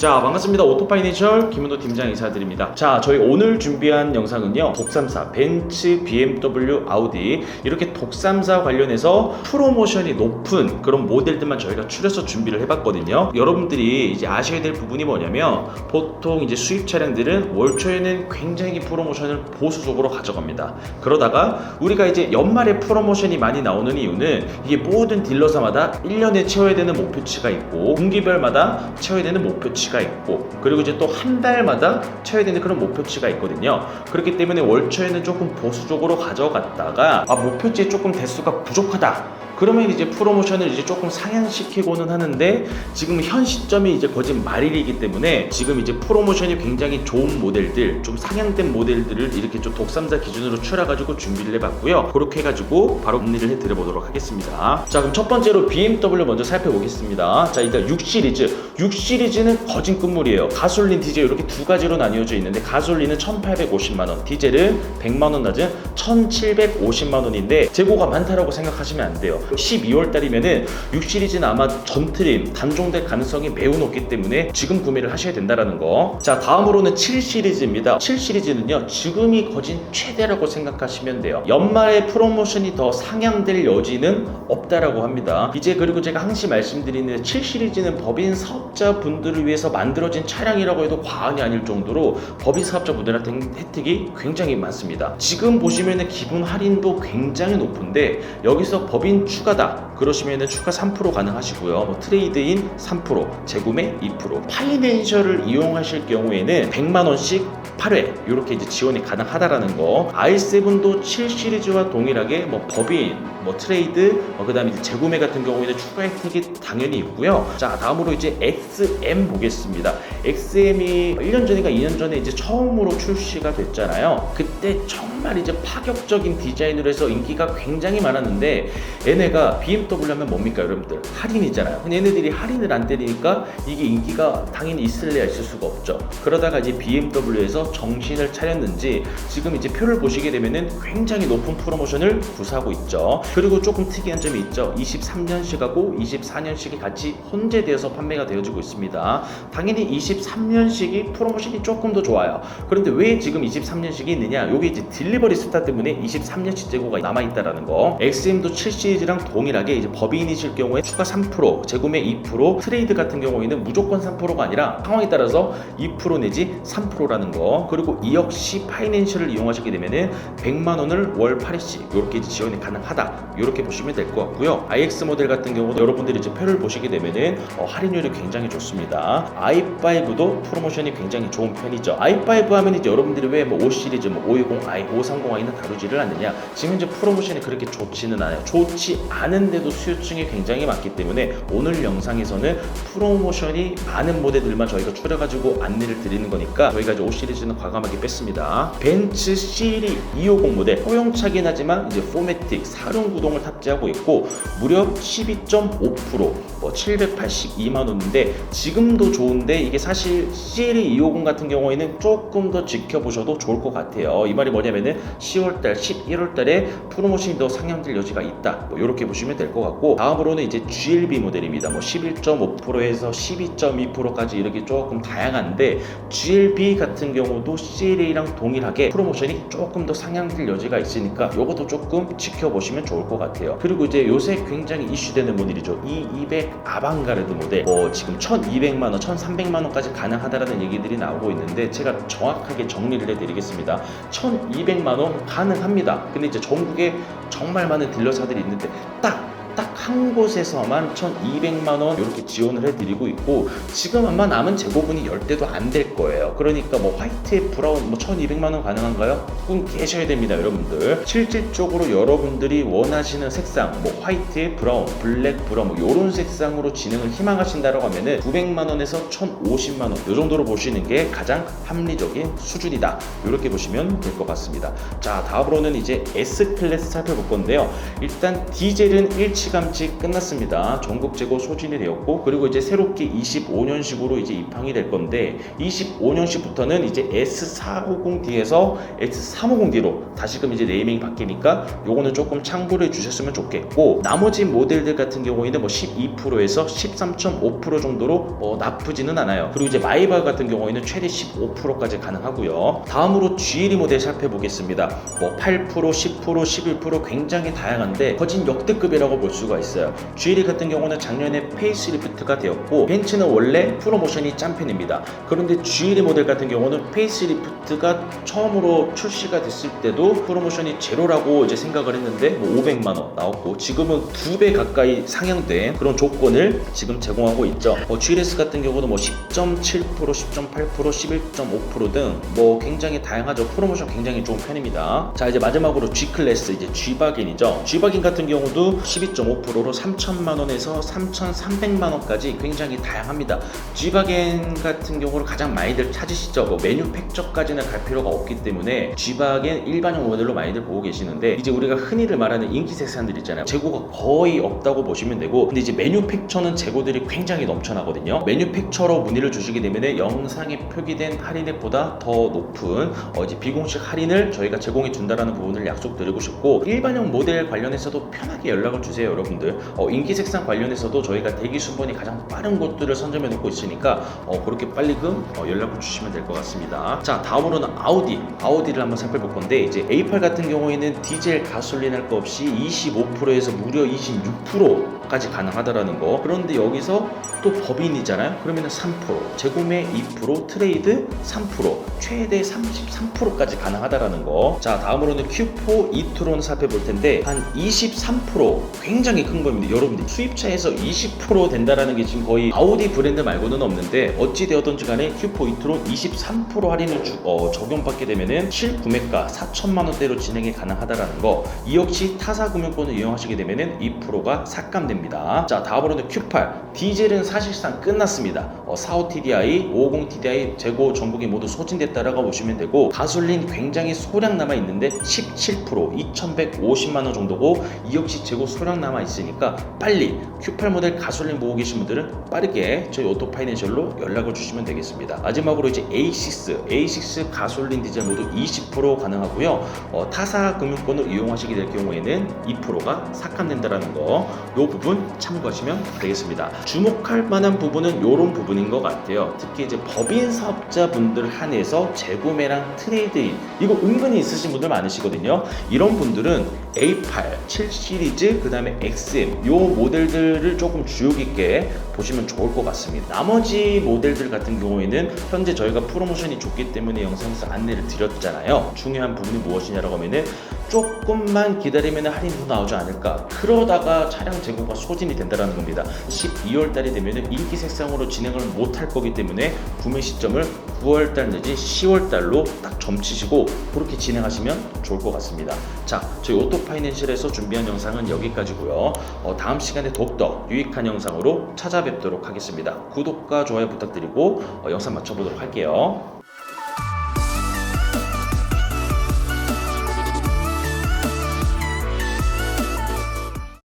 자 반갑습니다. 오토파이낸셜 김은호 팀장 인사드립니다. 자 저희 오늘 준비한 영상은요. 독삼사 벤츠 BMW 아우디 이렇게 독삼사 관련해서 프로모션이 높은 그런 모델들만 저희가 추려서 준비를 해봤거든요. 여러분들이 이제 아셔야 될 부분이 뭐냐면 보통 이제 수입 차량들은 월 초에는 굉장히 프로모션을 보수적으로 가져갑니다. 그러다가 우리가 이제 연말에 프로모션이 많이 나오는 이유는 이게 모든 딜러사마다 1년에 채워야 되는 목표치가 있고 분기별마다 채워야 되는 목표치 가 있고 그리고 이제 또 한 달마다 채워야 되는 그런 목표치가 있거든요. 그렇기 때문에 월 초에는 조금 보수적으로 가져갔다가 아 목표치에 조금 대수가 부족하다 그러면 이제 프로모션을 이제 조금 상향시키고는 하는데 지금 현 시점이 이제 거짓 말일이기 때문에 지금 이제 프로모션이 굉장히 좋은 모델들 좀 상향된 모델들을 이렇게 좀 독삼사 기준으로 추려가지고 준비를 해봤고요. 그렇게 해가지고 바로 정리를 해드려보도록 하겠습니다. 자 그럼 첫 번째로 BMW 먼저 살펴보겠습니다. 자 일단 6 시리즈. 6 시리즈는 거진 끝물이에요. 가솔린 디젤 이렇게 두 가지로 나뉘어져 있는데 가솔린은 1850만원 디젤은 100만원 낮은 1750만원인데 재고가 많다라고 생각하시면 안 돼요 12월 달이면은 6 시리즈는 아마 전트림 단종될 가능성이 매우 높기 때문에 지금 구매를 하셔야 된다라는 거. 자, 다음으로는 7 시리즈입니다. 7 시리즈는요. 지금이 거진 최대라고 생각하시면 돼요. 연말에 프로모션이 더 상향될 여지는 없다라고 합니다. 이제 그리고 제가 항상 말씀드리는 7 시리즈는 법인 사업자 분들을 위해서 만들어진 차량이라고 해도 과언이 아닐 정도로 법인 사업자 분들한테 혜택이 굉장히 많습니다. 지금 보시면은 기본 할인도 굉장히 높은데 여기서 법인 추가다 그러시면은 추가 3% 가능하시고요. 뭐 트레이드인 3%, 재구매 2%, 파이낸셜을 이용하실 경우에는 100만 원씩 8회 이렇게 이제 지원이 가능하다라는 거. i7도 7 시리즈와 동일하게 뭐 법인, 뭐 트레이드, 뭐 그다음에 이제 재구매 같은 경우에는 추가 혜택이 당연히 있고요. 자 다음으로 이제 XM 보겠습니다. XM이 1년 전인가 2년 전에 이제 처음으로 출시가 됐잖아요. 그때 정말 이제 파격적인 디자인으로 해서 인기가 굉장히 많았는데 얘네가 BMW 하면 뭡니까 여러분들 할인이잖아요. 근데 얘네들이 할인을 안 때리니까 이게 인기가 당연히 있을래야 있을 수가 없죠. 그러다가 이제 BMW에서 정신을 차렸는지 지금 이제 표를 보시게 되면은 굉장히 높은 프로모션을 구사하고 있죠. 그리고 조금 특이한 점이 있죠. 23년식하고 24년식이 같이 혼재되어서 판매가 되어지고 있습니다. 당연히 23년식이 프로모션이 조금 더 좋아요. 그런데 왜 지금 23년식이 있느냐? 요게 이제 딜 리버리 스타 때문에 23년식 재고가 남아 있다라는 거. XM도 7 시리즈랑 동일하게 이제 법인이실 경우에 추가 3%, 재구매 2%, 트레이드 같은 경우에는 무조건 3%가 아니라 상황에 따라서 2% 내지 3%라는 거. 그리고 이 역시 파이낸셜을 이용하시게 되면은 100만 원을 월 8회씩 이렇게 지원이 가능하다. 이렇게 보시면 될 것 같고요. iX 모델 같은 경우도 여러분들이 이제 표를 보시게 되면은 어, 할인율이 굉장히 좋습니다. i5도 프로모션이 굉장히 좋은 편이죠. i5 하면 이제 여러분들이 왜 뭐 5 시리즈, 뭐 520i, 530i는 다루지를 않느냐? 지금 이제 프로모션이 그렇게 좋지는 않아요. 좋지 않은데도 수요층이 굉장히 많기 때문에 오늘 영상에서는 프로모션이 많은 모델들만 저희가 추려가지고 안내를 드리는 거니까 저희가 이제 5 시리즈는 과감하게 뺐습니다. 벤츠 시리 250 모델 소형차긴 하지만 이제 포매틱 사륜 구동을 탑재하고 있고 무려 12.5%뭐 782만 원인데 지금도 좋은데 이게 사실 시리 250 같은 경우에는 조금 더 지켜보셔도 좋을 것 같아요. 이 말이 뭐냐면은 10월달, 11월달에 프로모션이 더 상향될 여지가 있다. 뭐 이렇게 보시면 될 것 같고 다음으로는 이제 GLB 모델입니다. 뭐 11.5%에서 12.2%까지 이렇게 조금 다양한데 GLB 같은 경우도 CLA랑 동일하게 프로모션이 조금 더 상향될 여지가 있으니까 이것도 조금 지켜보시면 좋을 것 같아요. 그리고 이제 요새 굉장히 이슈되는 모델이죠. E200 아방가르드 모델 뭐 지금 1,200만 원, 1,300만 원까지 가능하다라는 얘기들이 나오고 있는데 제가 정확하게 정리를 해드리겠습니다. 1,200만 원 가능합니다. 근데 이제 전국에 정말 많은 딜러사들이 있는데 딱 딱 한 곳에서만 1,200만 원 이렇게 지원을 해드리고 있고 지금 아마 남은 재고분이 10대도 안 될 거예요. 그러니까 뭐 화이트에 브라운 뭐 1,200만 원 가능한가요? 꼭 깨셔야 됩니다, 여러분들. 실질적으로 여러분들이 원하시는 색상 뭐 화이트에 브라운, 블랙 브라운 뭐 이런 색상으로 진행을 희망하신다라고 하면은 900만 원에서 1,050만 원 이 정도로 보시는 게 가장 합리적인 수준이다. 이렇게 보시면 될 것 같습니다. 자, 다음으로는 이제 S 클래스 살펴볼 건데요. 일단 디젤은 1층 일찌감치 끝났습니다. 전국 재고 소진이 되었고 그리고 이제 새롭게 25년식으로 이제 입항이 될 건데 25년식부터는 이제 S450D에서 S350D로 다시금 이제 네이밍이 바뀌니까 요거는 조금 참고를 해 주셨으면 좋겠고 나머지 모델들 같은 경우에는 뭐 12%에서 13.5% 정도로 뭐 나쁘지는 않아요. 그리고 이제 마이바 같은 경우에는 최대 15%까지 가능하고요. 다음으로 GLE 모델 살펴보겠습니다. 뭐 8%, 10%, 11% 굉장히 다양한데 거진 역대급이라고 볼 수가 있어요. GLE 같은 경우는 작년에 페이스리프트가 되었고 벤츠는 원래 프로모션이 짬편입니다. 그런데 GLE 모델 같은 경우는 페이스리프트가 처음으로 출시가 됐을 때도 프로모션이 제로라고 이제 생각을 했는데 뭐 500만 원 나왔고 지금은 두 배 가까이 상향된 그런 조건을 지금 제공하고 있죠. 뭐 GLS 같은 경우는 뭐 10.7%, 10.8%, 11.5%등 뭐 굉장히 다양하죠. 프로모션 굉장히 좋은 편입니다. 자 이제 마지막으로 G 클래스 이제 G 바겐이죠. G 바겐 같은 경우도 12.5%로 3천만 원에서 3,300만 원까지 굉장히 다양합니다. G 바겐 같은 경우를 가장 많이들 찾으시죠. 뭐 메뉴팩처까지는 갈 필요가 없기 때문에 G 바겐 일반형 모델로 많이들 보고 계시는데 이제 우리가 흔히들 말하는 인기 색상들 있잖아요. 재고가 거의 없다고 보시면 되고 근데 이제 메뉴 팩처는 재고들이 굉장히 넘쳐나거든요. 메뉴 팩처로 문의를 주시게 되면 영상에 표기된 할인액보다 더 높은 어, 이제 비공식 할인을 저희가 제공해 준다라는 부분을 약속드리고 싶고 일반형 모델 관련해서도 편하게 연락을 주세요, 여러분들. 어, 인기 색상 관련해서도 저희가 대기 순번이 가장 빠른 곳들을 선점해 놓고 있으니까 어, 그렇게 빨리금 어, 연락을 주시면 될 것 같습니다. 자, 다음으로는 아우디, 아우디를 한번 살펴볼 건데 이제 A8 같은 경우에는 디젤 가솔린 할 거 없이 25%에서 무려 26% 까지 가능하다라는 거. 그런데 여기서 또 법인이잖아요. 그러면 3% 재구매 2% 트레이드 3% 최대 33%까지 가능하다라는 거. 자 다음으로는 Q4 이트론 살펴볼 텐데 한 23% 굉장히 큰 겁니다. 여러분들 수입차에서 20% 된다라는 게 지금 거의 아우디 브랜드 말고는 없는데 어찌 되었던지 간에 Q4 이트론 23% 할인을 주, 어, 적용받게 되면은 실구매가 4천만 원대로 진행이 가능하다라는 거. 이 역시 타사 금융권을 이용하시게 되면은 2%가 삭감됩니다. 자 다음으로는 Q8 디젤은 사실상 끝났습니다. 어, 45TDI, 550TDI 재고 전국에 모두 소진됐다라고 보시면 되고 가솔린 굉장히 소량 남아 있는데 17% 2,150만 원 정도고 이 역시 재고 소량 남아 있으니까 빨리 Q8 모델 가솔린 보고 계신 분들은 빠르게 저희 오토파이낸셜로 연락을 주시면 되겠습니다. 마지막으로 이제 A6, A6 가솔린 디젤 모두 20% 가능하고요. 어, 타사 금융권을 이용하시게 될 경우에는 2%가 삭감된다라는 거, 이 부분 참고하시면 되겠습니다. 주목할 만한 부분은 이런 부분인 것 같아요. 특히 이제 법인 사업자분들 한해서 재구매랑 트레이드인 이거 은근히 있으신 분들 많으시거든요. 이런 분들은 A8, 7 시리즈, 그 다음에 XM 요 모델들을 조금 주의 깊게 보시면 좋을 것 같습니다. 나머지 모델들 같은 경우에는 현재 저희가 프로모션이 좋기 때문에 영상에서 안내를 드렸잖아요. 중요한 부분이 무엇이냐라고 하면은 조금만 기다리면 할인 더 나오지 않을까. 그러다가 차량 재고가 소진이 된다는 겁니다. 12월 달이 되면 인기 색상으로 진행을 못할 거기 때문에 구매 시점을 9월 달 내지 10월 달로 딱 점치시고 그렇게 진행하시면 좋을 것 같습니다. 자, 저희 오토파이낸셜에서 준비한 영상은 여기까지고요. 어, 다음 시간에 더욱더 유익한 영상으로 찾아뵙도록 하겠습니다. 구독과 좋아요 부탁드리고 어, 영상 마쳐보도록 할게요.